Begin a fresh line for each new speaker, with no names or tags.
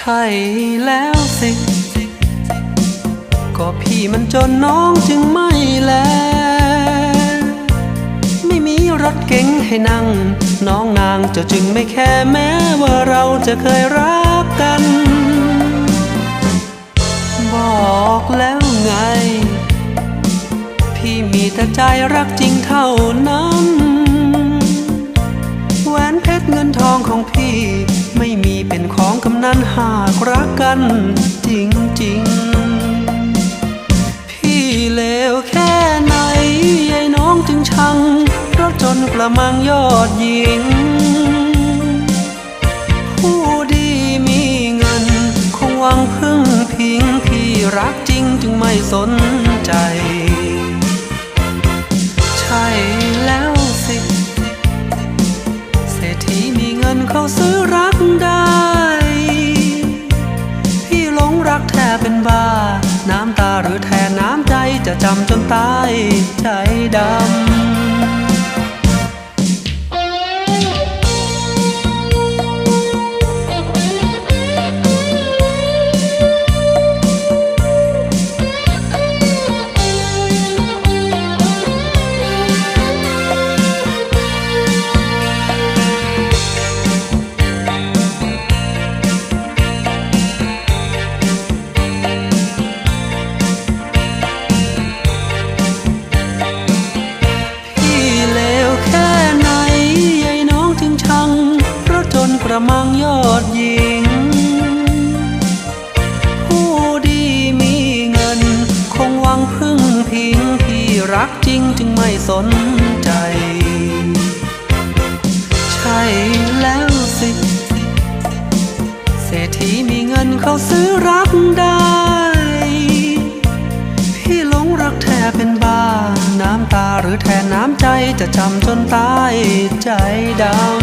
ช่แล้วสิ ก็พี่มันจนน้องจึงไม่แล ไม่มีรถเก๋งให้นั่ง น้องนางเจ้าจึงไม่แค่แม้ว่าเราจะเคยรักกัน บอกแล้วไง พี่มีแต่ใจรักจริงเท่านั้น นันหากรักกันจริงๆพี่เลวแค่ไหนไอ้น้องจึงชังรถจนกระมังยอดหญิง ผู้ดีมีเงิน คงหวังพึ่งพิงพี่รักจริงจึงไม่สนใจ ใช่แล้วสิ เศรษฐีมีเงินเขาซื้อรักได้ จะจำจนตายใจดำ จึงไม่สนใจ ใช่แล้วสิ เศรษฐีมีเงินเขาซื้อรักได้ พี่หลงรักแทบเป็นบ้า น้ำตาหรือแทนน้ำใจจะจำจนตายใจดำ